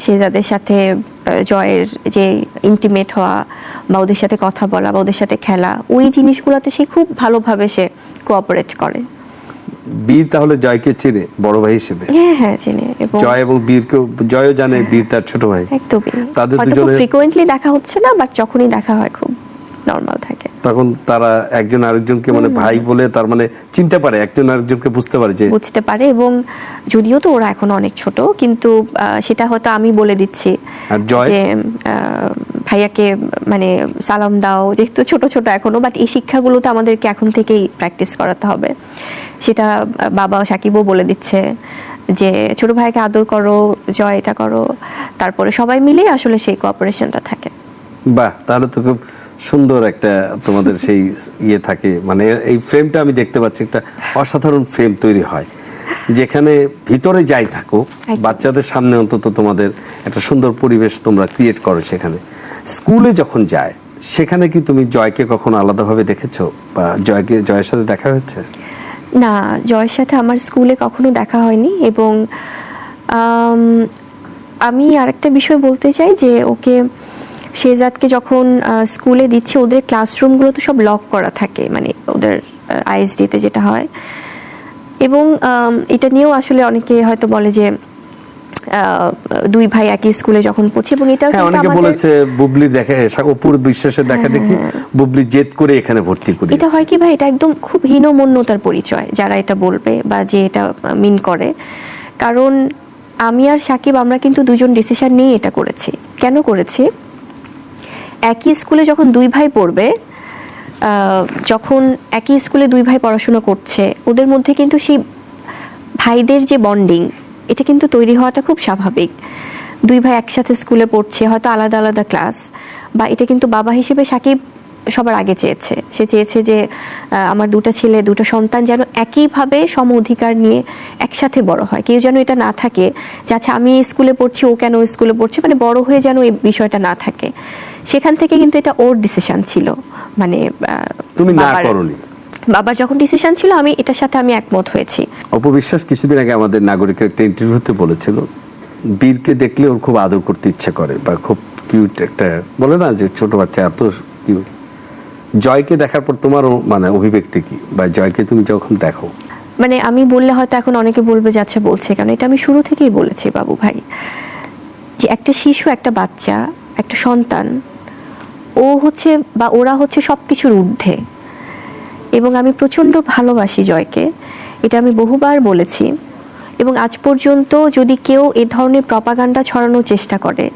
শেহজাদের সাথে জয়ের যে ইন্টিমেট হওয়া বা ওদের সাথে কথা বলা বা ওদের সাথে খেলা ওই জিনিসগুলোতে সে খুব ভালোভাবে সে কোঅপারেট করে। বীর তাহলে জয়কে চেনে বড় ভাই হিসেবে? হ্যাঁ হ্যাঁ চিনি এবং জয় এবং বীরকে জয়ও জানে বীর তার ছোট ভাই। একদমই। তাদের দুজনের- ফ্রিকোয়েন্টলি দেখা হচ্ছে না বাট যখনই দেখা হয় খুব নর্মাল থাকে। তখন তারা একজন আরেকজনকে মানে ভাই বলে তার মানে চিনতে পারে একজন আরেকজনকে বুঝতে পারে যে বুঝতে পারে এবং যদিও তো ওরা এখন অনেক ছোট কিন্তু সেটা হয়তো আমি বলে দিচ্ছি যে ভাইয়াকে মানে সালাম দাও যেহেতু ছোট ছোট এখনও বাট এই শিক্ষাগুলো তো আমাদেরকে এখন থেকেই প্র্যাকটিস করাতে হবে। সেটা বাবা সাকিবও বলে দিচ্ছে যে ছোট ভাইকে আদর করো জয় এটা করো। তারপরে সবাই মিলে আসলে সেই কোঅপারেশনটা থাকে। বাহ তাহলে তো খুব সুন্দর একটা তোমাদের সেই ইয়ে থাকে। মানে এই ফ্রেমটা আমি দেখতে পাচ্ছি একটা অসাধারণ ফ্রেম তৈরি হয়। যেখানে ভিতরে যাই থাকো বাচ্চাদের সামনে অন্তত তোমাদের একটা সুন্দর পরিবেশ তোমরা ক্রিয়েট করো সেখানে। স্কুলে যখন যায় সেখানে কি তুমি জয়কে কখনো আলাদাভাবে দেখেছ? বা জয়কে জয়ের সাথে দেখা হয়েছে? না জয়ের সাথে আমার স্কুলে কখনো দেখা হয়নি এবং আমি আরেকটা বিষয় বলতে চাই যে ওকে শেজাদকে যখন স্কুলে দিচ্ছে ওদের ক্লাসরুমগুলো তো সব লক করা থাকে মানে ওদের আইএসডিতে যেটা হয়। এবং এটা নিয়েও আসলে অনেকে হয়তো বলে যে দুই ভাই একই স্কুলে যখন পড়ছে এবং এটা হ্যাঁ অনেকে বলেছে বুবলি দেখে অপুর বিশ্বাসের দেখা দেখি বুবলি জেদ করে এখানে ভর্তি করি হ্যাঁ, এটা হয় কি ভাই এটা একদম খুব হীনমন্যতার পরিচয় যারা এটা বলবে বা যে এটা মিন করে। কারণ আমি আর সাকিব আমরা কিন্তু দুজন ডিসিশন নিয়ে এটা করেছি। কেন করেছি? একই স্কুলে যখন দুই ভাই পড়বে যখন একই স্কুলে দুই ভাই পড়াশোনা করছে, ওদের মধ্যে কিন্তু সেই ভাইদের যে বন্ডিং এটা কিন্তু তৈরি হওয়াটা খুব স্বাভাবিক। দুই ভাই একসাথে স্কুলে পড়ছে, হয়তো আলাদা আলাদা ক্লাস বা এটা কিন্তু বাবা হিসেবে সাকিব সবার আগে চেয়েছে। সে চেয়েছে যে আমার দুটো ছেলে, দুটো সন্তান যেন একইভাবে সম অধিকার নিয়ে একসাথে বড় হয়। কেউ যেন এটা না থাকে যে আচ্ছা আমি স্কুলে পড়ছি, ও কেন স্কুলে পড়ছে? মানে বড় হয়ে যেন এই বিষয়টা না থাকে। সেখান থেকে কিন্তু এটা ওর ডিসিশন ছিল। মানে তুমি না করনি? বাবার যখন ডিসিশন ছিল আমি এটার সাথে আমি একমত হয়েছি। অপবিশ্বাস কিছুদিন আগে আমাদের নাগরিকের একটা ইন্টারভিউতে বলেছিল বীরকে দেখলে ওর খুব আদর করতে ইচ্ছে করে বা খুব কিউট একটা বলে না যে ছোট বাচ্চা এত কিউট জয়কে দেখার পর তোমার মানে অভিব্যক্তি কি? বা জয়কে তুমি যখন দেখো? মানে আমি বললে হয়তো এখন অনেকে বলবে যে আচ্ছা বলছে কারণ এটা আমি শুরু থেকেই বলেছি বাবু ভাই। যে একটা শিশু একটা বাচ্চা একটা সন্তান ও হচ্ছে বা ওরা হচ্ছে সব কিছুর ঊর্ধ্বে। এবং আমি প্রচণ্ড ভালোবাসি জয়কে, এটা আমি বহুবার বলেছি। এবং আজ পর্যন্ত যদি কেউ এ ধরনের প্রপাগান্ডা ছড়ানোর চেষ্টা করে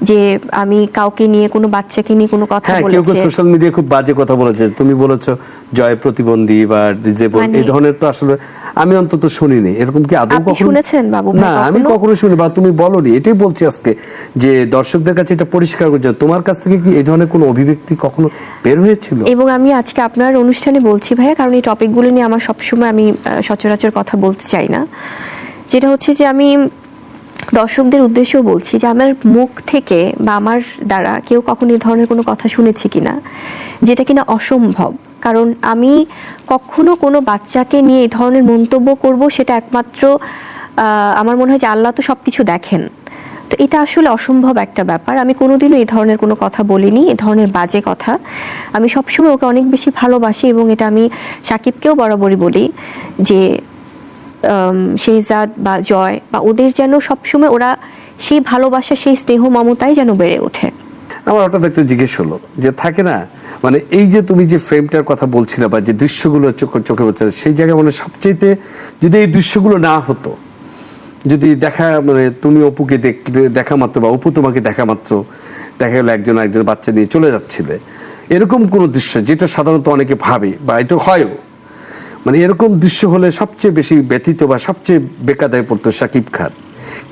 যে আমি কাউকে নিয়ে কোনো বাচ্চাকে নিয়ে কোনো কথা হ্যাঁ কেউ কেউ সোশ্যাল মিডিয়ায় খুব বাজে কথা বলেছে। তুমি বলেছ জয় প্রতিবন্ধী বা ডিজেবল মানে- এই ধরনের তো আসলে আমি অন্তত শুনিনি। এরকম কি আদৌ কখনো শুনেছেন বাবু না আমি কখনো? কখনো শুনি বা তুমি বলনি এটাই বলছি আজকে যে দর্শকদের কাছে এটা পরিষ্কার করছে তোমার কাছ থেকে কি এই ধরনের কোনো অভিব্যক্তি কখনো বের হয়েছিল? এবং আমি আজকে আপনার অনুষ্ঠানে বলছি ভাইয়া কারণ এই টপিকগুলো নিয়ে আমার সবসময় আমি সচরাচর কথা বলতে চাই না। যেটা হচ্ছে যে আমি দর্শকদের উদ্দেশ্যেও বলছি যে আমার মুখ থেকে বা আমার দ্বারা কেউ কখনো এই ধরনের কোনো কথা শুনেছি কিনা, যেটা কিনা অসম্ভব। কারণ আমি কখনো কোনো বাচ্চাকে নিয়ে এই ধরনের মন্তব্য করব সেটা একমাত্র আমার মনে হয় যে আল্লাহ তো সবকিছু দেখেন। তো এটা আসলে অসম্ভব একটা ব্যাপার। আমি কোনোদিনও এই ধরনের কোনো কথা বলিনি এই ধরনের বাজে কথা। আমি সবসময় ওকে অনেক বেশি ভালোবাসি এবং এটা আমি সাকিবকেও বরাবরই বলি যে শেহজাদ বা জয় বা ওদের যেন সবসময় ওরা সেই ভালোবাসা, সেই স্নেহ মমতাই যেন বেড়ে ওঠে। আমার হঠাৎ একটা জিজ্ঞেস হলো যে থাকে না মানে এই যে তুমি যে ফ্রেমটার কথা বলছিলে বা যে দৃশ্যগুলো চোখে চোখে বলছে সেই জায়গায় মানে সবচেয়ে যদি এই দৃশ্যগুলো না হতো, যদি দেখা মানে তুমি অপুকে দেখলে দেখা মাত্র বা অপু তোমাকে দেখা মাত্র, দেখা গেলো একজন একজন বাচ্চা নিয়ে চলে যাচ্ছিলে, এরকম কোন দৃশ্য যেটা সাধারণত অনেকে ভাবে বা এটা হয়ও মানে এরকম দৃশ্য হলে সবচেয়ে বেশি ব্যথিত বা সবচেয়ে বেকাদায় পড়তো সাকিব খান।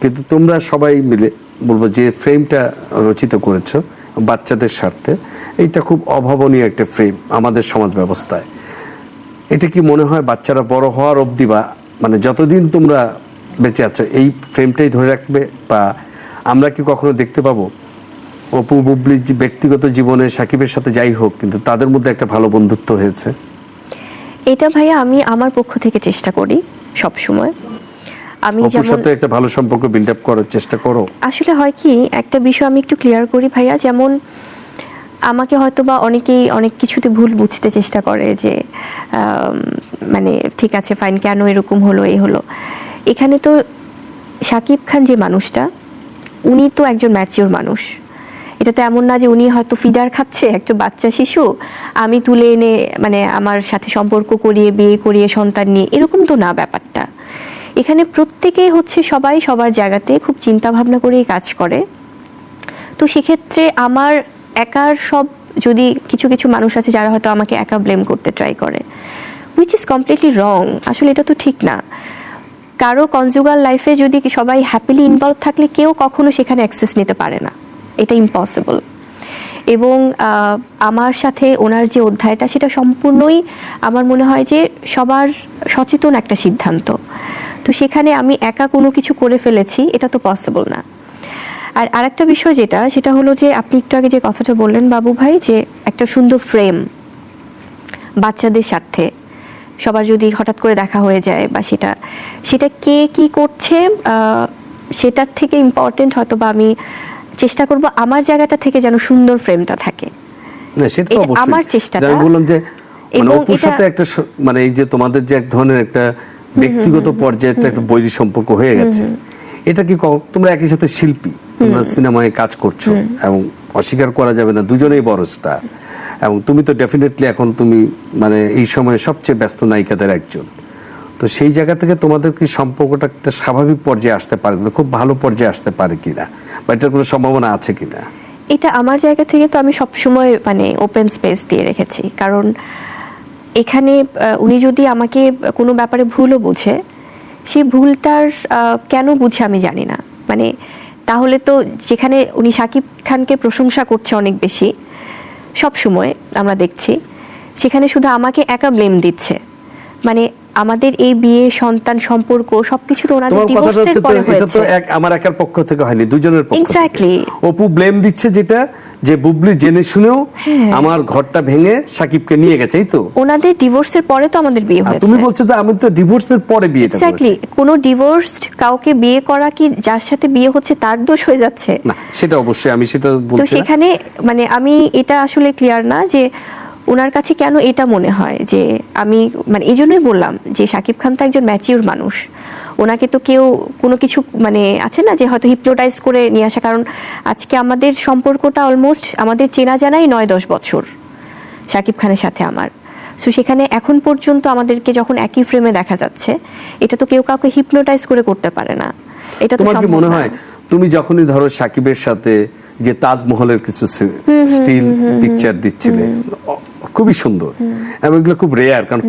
কিন্তু তোমরা সবাই মিলে বলব যে ফ্রেমটা রচিত করেছ বাচ্চাদের স্বার্থে, এইটা খুব অভাবনীয় একটা ফ্রেম আমাদের সমাজ ব্যবস্থায়। এটা কি মনে হয় বাচ্চারা বড় হওয়ার অবধি বা মানে যতদিন তোমরা বেঁচে আছো, এই ফ্রেমটাই ধরে রাখবে? বা আমরা কি কখনো দেখতে পাবো? অপু বুবলির ব্যক্তিগত জীবনে সাকিবের সাথে যাই হোক, কিন্তু তাদের মধ্যে একটা ভালো বন্ধুত্ব হয়েছে। এটা ভাইয়া আমি আমার পক্ষ থেকে চেষ্টা করি সব সময়। আমি যেমন সাথে একটা ভালো সম্পর্ক বিল্ড আপ করার চেষ্টা করো। আসলে হয় কি একটা বিষয় আমি একটু ক্লিয়ার করি ভাইয়া যেমন আমাকে হয়তো বা অনেকেই অনেক কিছুতে ভুল বুঝতে চেষ্টা করে যে মানে ঠিক আছে ফাইন কেন এরকম হলো এই হলো। এখানে তো শাকিব খান যে মানুষটা উনি তো একজন ম্যাচিওর মানুষ। এটা তো এমন না যে উনি হয়তো ফিডার খাচ্ছে একটা বাচ্চা শিশু, আমি তুলে এনে মানে আমার সাথে সম্পর্ক করিয়ে, বিয়ে করিয়ে, সন্তান নিয়ে, এরকম তো না ব্যাপারটা। এখানে প্রত্যেকেই হচ্ছে সবাই সবার জায়গাতে খুব চিন্তা ভাবনা করেই কাজ করে। তো সেক্ষেত্রে আমার একার সব যদি কিছু কিছু মানুষ আছে যারা হয়তো আমাকে একা ব্লেম করতে ট্রাই করে উইচ ইজ কমপ্লিটলি রং আসলে এটা তো ঠিক না। কারও কনজুগাল লাইফে যদি সবাই হ্যাপিলি ইনভলভ থাকলে কেউ কখনো সেখানে অ্যাক্সেস নিতে পারে না। এটা ইম্পসিবল এবং আমার সাথে ওনার যে অধ্যায়টা, সেটা সম্পূর্ণই আমার মনে হয় যে সবার সচেতন একটা সিদ্ধান্ত। তো সেখানে আমি একা কোনো কিছু করে ফেলেছি, এটা তো পসিবল না। আর আরেকটা বিষয় যেটা, সেটা হলো যে আপনি একটু আগে যে কথাটা বললেন বাবু ভাই, যে একটা সুন্দর ফ্রেম বাচ্চাদের স্বার্থে সবার যদি হঠাৎ করে দেখা হয়ে যায় বা সেটা সেটা কে কি করছে সেটার থেকে ইম্পর্টেন্ট হয়তো বা আমি চেষ্টা করব আমার জায়গাটা থেকে যেন সুন্দর ফ্রেমটা থাকে। না সেটা তো অবশ্যই। আমার চেষ্টাটা। আমি বললাম যে মানে অপুর সাথে একটা মানে এই যে তোমাদের যে এক ধরনের একটা ব্যক্তিগত পর্যায়ে একটা বৈরী সম্পর্ক হয়ে গেছে। এটা কি ক- তোমরা একই সাথে শিল্পী তোমরা সিনেমায় কাজ করছ এবং অস্বীকার করা যাবে না দুজনেই বড় স্টার এবং তুমি তো ডেফিনেটলি এখন তুমি মানে এই সময়ে সবচেয়ে ব্যস্ত নায়িকাদের একজন। তো সেই জায়গা থেকে তোমাদের কি সম্পর্কটা একটা স্বাভাবিক পর্যায়ে আসতে পারে কিনা? খুব ভালো পর্যায়ে আসতে পারে কিনা? বা এটার কোনো সম্ভাবনা আছে কিনা? এটা আমার জায়গা থেকে তো আমি সবসময় মানে ওপেন স্পেস দিয়ে রেখেছি। কারণ এখানে উনি যদি আমাকে কোনো ব্যাপারে ভুলও বুঝে, সেই ভুলটার কেন বুঝে আমি জানি না। মানে তাহলে তো যেখানে উনি শাকিব খানকে প্রশংসা করছে অনেক বেশি সব সময় আমরা দেখছি, সেখানে শুধু আমাকে একা ব্লেম দিচ্ছে। মানে আমাদের এই বিয়ে সন্তান সম্পর্ক সবকিছু তো ওনাদের ডিভোর্সের তো পরে এটা তো এক আমার একার পক্ষ থেকে হয়নি দুজনের পক্ষ। Exactly. অপু ব্লেম দিচ্ছে যেটা যে বুবলি জেনে শুনেও হ্যাঁ। আমার ঘরটা ভেঙে সাকিবকে নিয়ে গেছে তো ওনাদের ডিভোর্সের পরে তো আমাদের বিয়ে হয়েছে তুমি বলছো যে আমি তো ডিভোর্সের পরে বিয়েটা এক্স্যাক্টলি কোনো ডিভোর্সড কাউকে বিয়ে করা কি যার সাথে বিয়ে হচ্ছে তার দোষ হয়ে যাচ্ছে না সেটা অবশ্যই আমি সেটা বলছি না। সেখানে মানে আমি এটা আসলে ক্লিয়ার না যে ওনার কাছে কেন এটা মনে হয় যে আমি মানে এই জন্যই বললাম যে শাকিব খান তো একজন ম্যাচিউর মানুষ। ওনাকে তো কেউ কোনো কিছু মানে আছে না যে হয়তো হিপনোটাইজ করে নিয়ে আসা। কারণ আজকে আমাদের সম্পর্কটা অলমোস্ট আমাদের চেনা জানাই নয় দশ বছর শাকিব খানের সাথে আমার। সো সেখানে এখন পর্যন্ত আমাদেরকে যখন একই ফ্রেমে দেখা যাচ্ছে এটা তো কেউ কাউকে হিপনোটাইজ করে করতে পারে না। এটা তো তোমার কি মনে হয় তুমি যখনই ধরো সাকিবের সাথে যে তাজমহলের কিছু স্টিল পিকচার দিচ্ছিলে খুবই সুন্দর। এবং এগুলো খুব রেয়ার কারণ